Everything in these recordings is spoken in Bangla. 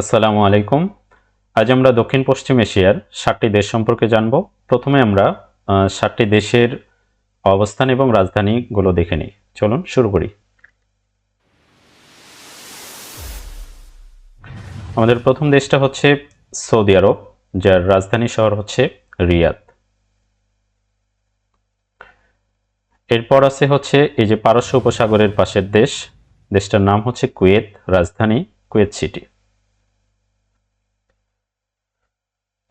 আসসালামু আলাইকুম। আজ আমরা দক্ষিণ পশ্চিম এশিয়ার সাতটি দেশ সম্পর্কে জানব। প্রথমে আমরা সাতটি দেশের অবস্থান এবং রাজধানীগুলো দেখে নিই। চলুন শুরু করি। আমাদের প্রথম দেশটা হচ্ছে সৌদি আরব, যার রাজধানী শহর হচ্ছে রিয়াদ। এরপর আছে হচ্ছে এই যে পারস্য উপসাগরের পাশের দেশ। দেশটার নাম হচ্ছে কুয়েত, রাজধানী কুয়েত সিটি।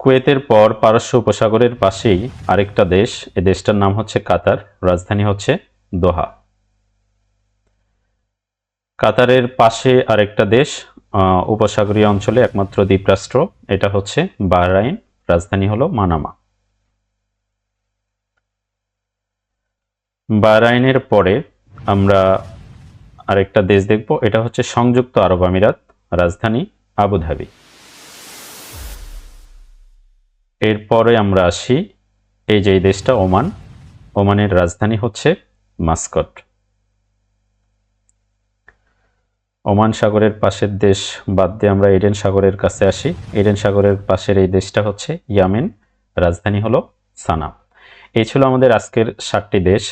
কুয়েতের পর পারস্য উপসাগরের পাশেই আরেকটা দেশ, এ দেশটার নাম হচ্ছে কাতার, রাজধানী হচ্ছে দোহা। কাতারের পাশে আরেকটা দেশ উপসাগরীয় অঞ্চলে একমাত্র দ্বীপরাষ্ট্র, এটা হচ্ছে বাহরাইন, রাজধানী হলো মানামা। বাহরাইনের পরে আমরা আরেকটা দেশ দেখব, এটা হচ্ছে সংযুক্ত আরব আমিরাত, রাজধানী আবুধাবি। এরপরে আমরা আসি, এই যে দেশটা ওমান, ওমানের রাজধানী হচ্ছে মাস্কট। ওমান সাগরের পাশের দেশ বাদ দিয়ে আমরা এডেন সাগরের কাছে আসি। এডেন সাগরের পাশের এই দেশটা হচ্ছে ইয়ামেন, রাজধানী হলো সানা। এই ছিল আমাদের আজকের সাতটি দেশ।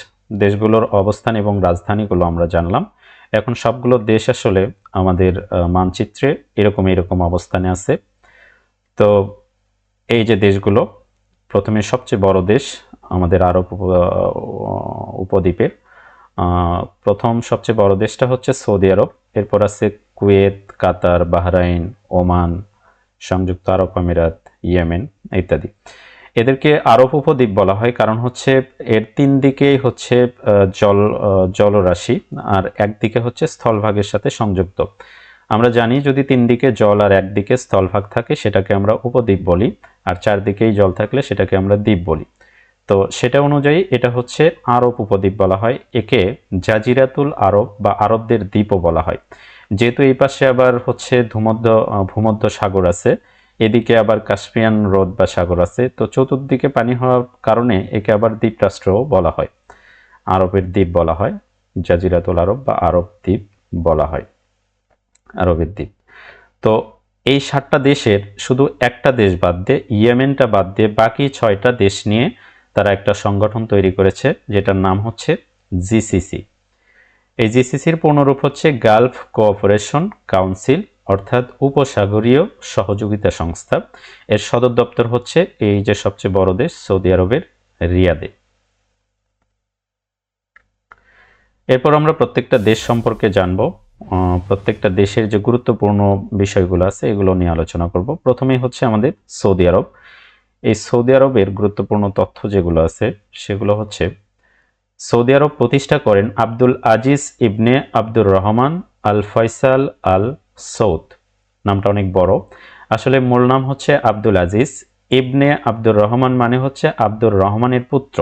দেশগুলোর অবস্থান এবং রাজধানীগুলো আমরা জানলাম। এখন সবগুলো দেশ আসলে আমাদের মানচিত্রে এরকম এরকম অবস্থানে আছে। তো এই যে দেশগুলো, প্রথমে সবচেয়ে বড় দেশ আমাদের আরব উপ- উপদ্বীপের প্রথম সবচেয়ে বড় দেশটা হচ্ছে সৌদি আরব। এরপর আছে কুয়েত, কাতার, বাহরাইন, ওমান, সংযুক্ত আরব আমিরাত, ইয়েমেন ইত্যাদি। এদেরকে আরব উপদ্বীপ বলা হয় কারণ হচ্ছে এর তিন দিকেই হচ্ছে জল জলরাশি আর একদিকে হচ্ছে স্থলভাগের সাথে সংযুক্ত। আমরা জানি যদি তিন দিকে জল আর একদিকে স্থলভাগ থাকে, সেটাকে আমরা উপদ্বীপ বলি, আর চারদিকেই জল থাকলে সেটাকে আমরা দ্বীপ বলি। তো সেটা অনুযায়ী এটা হচ্ছে আরব উপদ্বীপ বলা হয়, একে জাজিরাতুল আরব বা আরবদের দ্বীপও বলা হয়। যেহেতু এই পাশে আবার হচ্ছে ভূমধ্য ভূমধ্য সাগর আছে, এদিকে আবার কাস্পিয়ান হ্রদ বা সাগর আছে, তো চতুর্দিকে পানি হওয়ার কারণে একে আবার দ্বীপরাষ্ট্রও বলা হয়। আরবের দ্বীপ বলা হয়, জাজিরাতুল আরব বা আরব দ্বীপ বলা হয়। আরবের দ্বীপ তো এই সাতটা দেশের শুধু একটা দেশ বাদ দিয়ে, ইয়েমেনটা বাদ দিয়ে বাকি ছয়টা দেশ নিয়ে তারা একটা সংগঠন তৈরি করেছে, যেটার নাম হচ্ছে জিসিসি। এই জিসিসির পূর্ণরূপ হচ্ছে গালফ কোঅপারেশন কাউন্সিল, অর্থাৎ উপসাগরীয় সহযোগিতা সংস্থা। এর সদর দপ্তর হচ্ছে এই যে সবচেয়ে বড় দেশ, সৌদি আরবের রিয়াদে। এরপর আমরা প্রত্যেকটা দেশ সম্পর্কে জানব। প্রত্যেকটা দেশের যে গুরুত্বপূর্ণ বিষয়গুলো আছে, এগুলো নিয়ে আলোচনা করব। প্রথমেই হচ্ছে আমাদের সৌদি আরব। এই সৌদি আরবের গুরুত্বপূর্ণ তথ্য যেগুলো আছে, সেগুলো হচ্ছে, সৌদি আরব প্রতিষ্ঠা করেন আব্দুল আজিজ ইবনে আব্দুর রহমান আল ফয়সাল আল সৌদ। নামটা অনেক বড়। আসলে মূল নাম হচ্ছে আব্দুল আজিজ। ইবনে আব্দুর রহমান মানে হচ্ছে আব্দুর রহমানের পুত্র।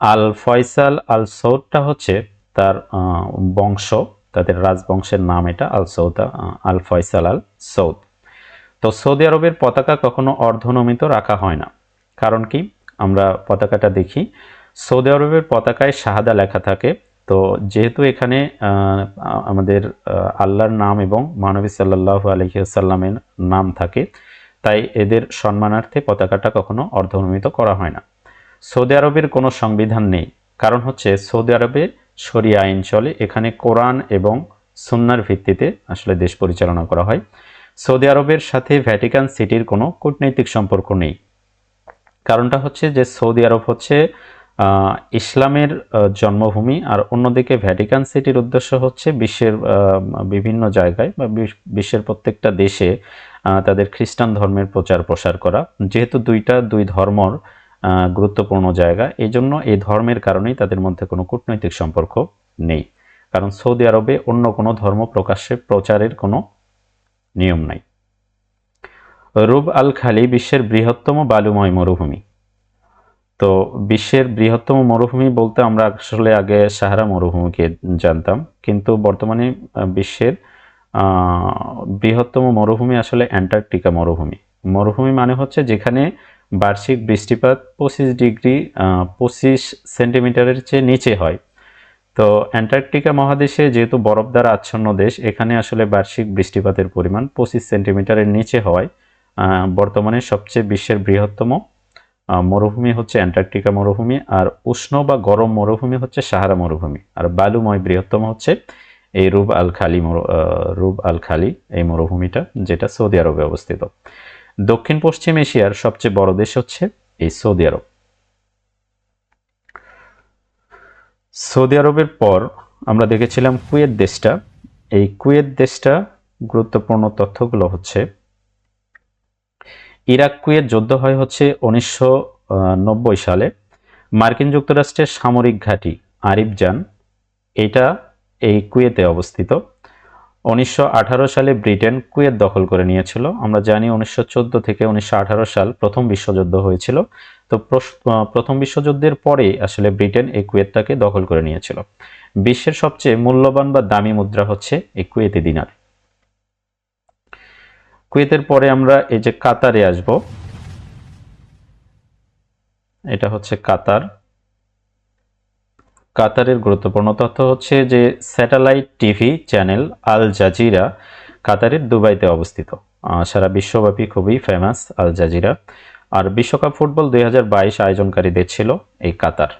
আল ফয়সাল আল সৌদটা হচ্ছে তার বংশ। তাদের রাজবংশের নাম এটা, আল সৌদ আল ফয়সাল আল সৌদ। তো সৌদি আরবের পতাকা কখনো অর্ধনমিত রাখা হয় না। কারণ কি? আমরা পতাকাটা দেখি। সৌদি আরবের পতাকায় শাহাদা লেখা থাকে। তো যেহেতু এখানে আমাদের আল্লাহর নাম এবং মানবী সাল্লাহ আলহিসাল্লামের নাম থাকে, তাই এদের সম্মানার্থে পতাকাটা কখনো অর্ধনমিত করা হয় না। সৌদি আরবের কোনো সংবিধান নেই। কারণ হচ্ছে সৌদি আরবে শরিয়া আইন চলে। এখানে কোরআন এবং সুন্নার ভিত্তিতে আসলে দেশ পরিচালনা করা হয়। সৌদি আরবের সাথে ভ্যাটিকান সিটির কোনো কূটনৈতিক সম্পর্ক নেই। কারণটা হচ্ছে যে সৌদি আরব হচ্ছে ইসলামের জন্মভূমি আর অন্যদিকে ভ্যাটিকান সিটির উদ্দেশ্য হচ্ছে বিশ্বের বিভিন্ন জায়গায় বা বিশ- বিশ্বের প্রত্যেকটা দেশে তাদের খ্রিস্টান ধর্মের প্রচার প্রসার করা। যেহেতু দুইটা দুই ধর্মর গুরুত্বপূর্ণ জায়গা। এই জন্য এই ধর্মের কারণেই তাদের মধ্যে কোনো কূটনৈতিক সম্পর্ক নেই। কারণ সৌদি আরবে অন্য কোনো ধর্ম প্রকাশ্যে প্রচারের কোনো নিয়ম নাই। রুব আল খালি বিশ্বের বৃহত্তম বালুময় মরুভূমি। তো বিশ্বের বৃহত্তম মরুভূমি বলতে আমরা আসলে আগে সাহারা মরুভূমিকে জানতাম। কিন্তু বর্তমানে বিশ্বের বৃহত্তম মরুভূমি আসলে অ্যান্টার্কটিকা মরুভূমি। মরুভূমি মানে হচ্ছে যেখানে বার্ষিক বৃষ্টিপাত পঁচিশ ডিগ্রি পঁচিশ সেন্টিমিটারের চেয়ে নিচে হয়। তো অ্যান্টার্কটিকা মহাদেশে যেহেতু বরফ দ্বারা আচ্ছন্ন দেশ, এখানে আসলে বার্ষিক বৃষ্টিপাতের পরিমাণ পঁচিশ সেন্টিমিটারের নিচে হওয়ায় বর্তমানে সবচেয়ে বিশ্বের বৃহত্তম মরুভূমি হচ্ছে অ্যান্টার্কটিকা মরুভূমি আর উষ্ণ বা গরম মরুভূমি হচ্ছে সাহারা মরুভূমি। আর বালুময় বৃহত্তম হচ্ছে এই রুব আল খালি রুব আল খালি এই মরুভূমিটা যেটা সৌদি আরবে অবস্থিত। দক্ষিণ পশ্চিম এশিয়ার সবচেয়ে বড় দেশ হচ্ছে এই সৌদি আরব। সৌদি আরবের পর আমরা দেখেছিলাম কুয়েত দেশটা। এই কুয়েত দেশটা গুরুত্বপূর্ণ তথ্যগুলো হচ্ছে ইরাক কুয়েত যুদ্ধ হয় হচ্ছে উনিশশো নব্বই সালে। মার্কিন যুক্তরাষ্ট্রের সামরিক ঘাঁটি আরিফজান এটা এই কুয়েতে অবস্থিত। উনিশশো আঠারো সালে ব্রিটেন কুয়েত দখল করে নিয়েছিল। আমরা জানি উনিশশো চোদ্দ থেকে উনিশশো আঠারো সাল প্রথম বিশ্বযুদ্ধ হয়েছিল। তো প্রথম বিশ্বযুদ্ধের পরে আসলে ব্রিটেন এই কুয়েতটাকে দখল করে নিয়েছিল। বিশ্বের সবচেয়ে মূল্যবান বা দামি মুদ্রা হচ্ছে এই কুয়েতি দিনার। কুয়েতের পরে আমরা এই যে কাতারে আসব। এটা হচ্ছে কাতার। কাতারের গুরুত্বপূর্ণ তথ্য হচ্ছে যে satellite TV channel Al Jazeera কাতারের দুবাইতে অবস্থিত। সারা বিশ্বব্যাপী খুবই ফেমাস আল জাজিরা। আর বিশ্বকাপ ফুটবল দুই আয়োজনকারী দেশ ছিল এই কাতার।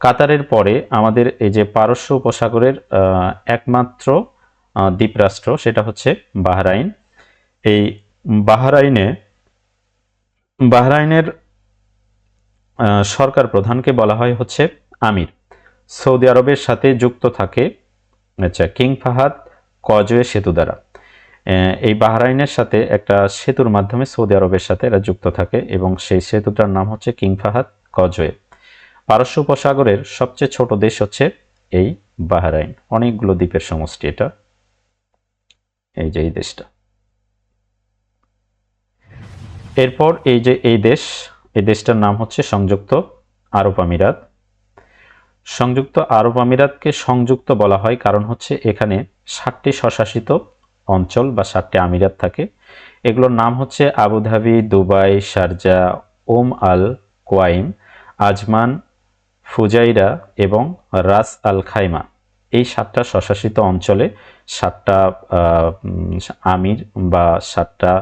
কাতারের পরে আমাদের এই যে পারস্য উপসাগরের একমাত্র দ্বীপরাষ্ট্র সেটা হচ্ছে বাহরাইন। এই বাহরাইনে, বাহরাইনের সরকার প্রধানকে বলা হয় হচ্ছে আমির। সৌদি আরবের সাথে যুক্ত থাকে আচ্ছা কিং ফাহাদ কজওয়ে সেতু দ্বারা। এই বাহরাইনের সাথে একটা সেতুর মাধ্যমে সৌদি আরবের সাথে এরা যুক্ত থাকে এবং সেই সেতুটার নাম হচ্ছে কিং ফাহাদ কজওয়ে। পারস্য উপসাগরের সবচেয়ে ছোট দেশ হচ্ছে এই বাহরাইন। অনেকগুলো দ্বীপের সমষ্টি এটা। এই যে এই দেশটা। এরপর এই যে এই দেশ, এই দেশটার নাম হচ্ছে সংযুক্ত আরব আমিরাত। সংযুক্ত আরব আমিরাতকে সংযুক্ত বলা হয় কারণ হচ্ছে এখানে ষাটটি স্বশাসিত অঞ্চল বা ষাটটি আমিরাত থাকে। এগুলোর নাম হচ্ছে Abu Dhabi Dubai, Sharjah Umm Al Quwain, Ajman, Fujairah এবং রাস আল খাইমা। এই সাতটা স্বশাসিত অঞ্চলে সাতটা আমির বা সাতটা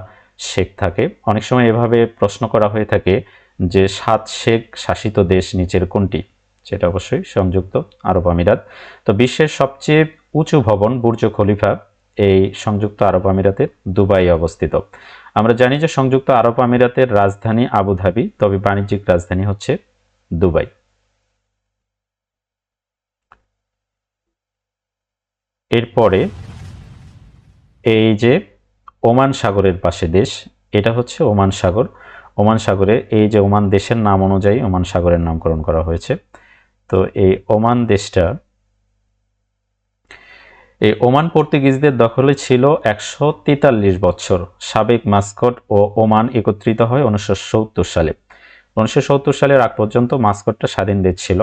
শেখ থাকে। অনেক সময় এভাবে প্রশ্ন করা হয়ে থাকে যে সাত শেখ শাসিত দেশ নিচের কোনটি? সেটা অবশ্যই সংযুক্ত আরব আমিরাত। তো বিশ্বের সবচেয়ে উঁচু ভবন বুর্জ খলিফা এই সংযুক্ত আরব আমিরাতের দুবাই অবস্থিত। আমরা জানি যে সংযুক্ত আরব আমিরাতের রাজধানী আবুধাবি তবে বাণিজ্যিক রাজধানী হচ্ছে দুবাই। এরপরে এই যে ওমান সাগরের পাশে দেশ, এটা হচ্ছে ওমান সাগর। ওমান সাগরে এই যে ওমান দেশের নাম অনুযায়ী ওমান সাগরের নামকরণ করা হয়েছে। তো এই ওমান দেশটা, এই ওমান পর্তুগিজদের দখলে ছিল একশো তেতাল্লিশ বছর। সাবেক মাস্কট ও ওমান একত্রিত হয় উনিশশো সত্তর সালে। উনিশশো সত্তর সালের আগ পর্যন্ত মাস্কটটা স্বাধীন দেশ ছিল,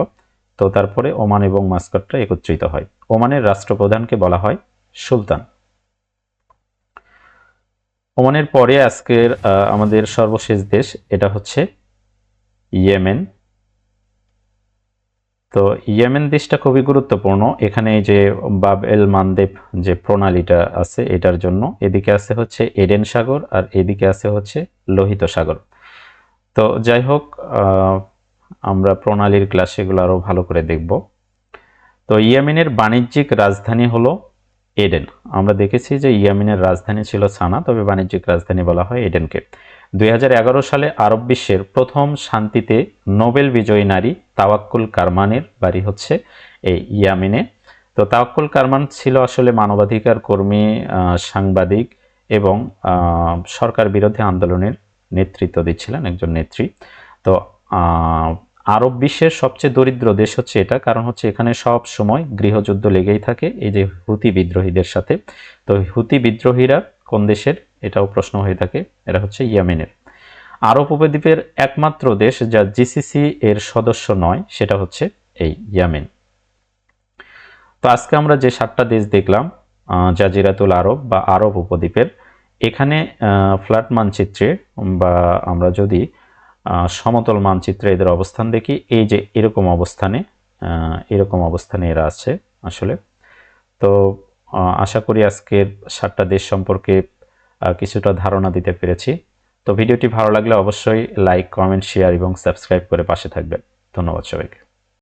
তো তারপরে ওমান এবং মাস্কটটা একত্রিত হয়। ওমানের রাষ্ট্রপ্রধানকে বলা হয় সুলতান। ওমানের পরে আজকের আমাদের সর্বশেষ দেশ, এটা হচ্ছে ইয়েমেন। তো ইয়েমেন দেশটা খুবই গুরুত্বপূর্ণ। এখানে যে বাব এল মানদেব যে প্রণালীটা আছে, এটার জন্য। এদিকে আছে হচ্ছে এডেন সাগর আর এদিকে আছে হচ্ছে লোহিত সাগর। তো যাই হোক আমরা প্রণালীর ক্লাস এগুলো আরও ভালো করে দেখব। তো ইয়েমেনের বাণিজ্যিক রাজধানী হলো এডেন। আমরা দেখেছি যে ইয়েমেনের রাজধানী ছিল সানা, তবে বাণিজ্যিক রাজধানী বলা হয় এডেনকে। দুই হাজার এগারো সালে আরব বিশ্বের প্রথম শান্তিতে নোবেল বিজয়ী নারী তাওয়াক্কুল কারমানের বাড়ি হচ্ছে এই ইয়ামিনে। তো তাওয়াক্কুল কারমান ছিল আসলে মানবাধিকার কর্মী সাংবাদিক এবং সরকার বিরোধী আন্দোলনের নেতৃত্ব দিচ্ছিলেন একজন নেত্রী। তো আরব বিশ্বের সবচেয়ে দরিদ্র দেশ হচ্ছে এটা, কারণ হচ্ছে এখানে সব সময় গৃহযুদ্ধ লেগেই থাকে। এই যে হুতি বিদ্রোহীদের সাথে। তো হুতি বিদ্রোহীরা কোন দেশের? এটাও প্রশ্ন হয়ে থাকে, এরা হচ্ছে ইয়েমেনের। আরব উপদ্বীপের একমাত্র দেশ যা জিসিসি এর সদস্য নয়, সেটা হচ্ছে এই ইয়েমেন। তো আজকে আমরা যে সাতটা দেশ দেখলাম জাজিরাতুল আরব বা আরব উপদ্বীপের, এখানে ফ্ল্যাট মানচিত্রে বা আমরা যদি সমতল মানচিত্রে এদের অবস্থান দেখি, এই যে এরকম অবস্থানে এরকম অবস্থানে এরা আছে আসলে। তো আশা করি আজকের সাতটা দেশ সম্পর্কে কিছুটা ধারণা দিতে পেরেছি। তো ভিডিওটি ভালো লাগলে অবশ্যই লাইক কমেন্ট শেয়ার এবং সাবস্ক্রাইব করে পাশে থাকবেন। ধন্যবাদ সবাইকে।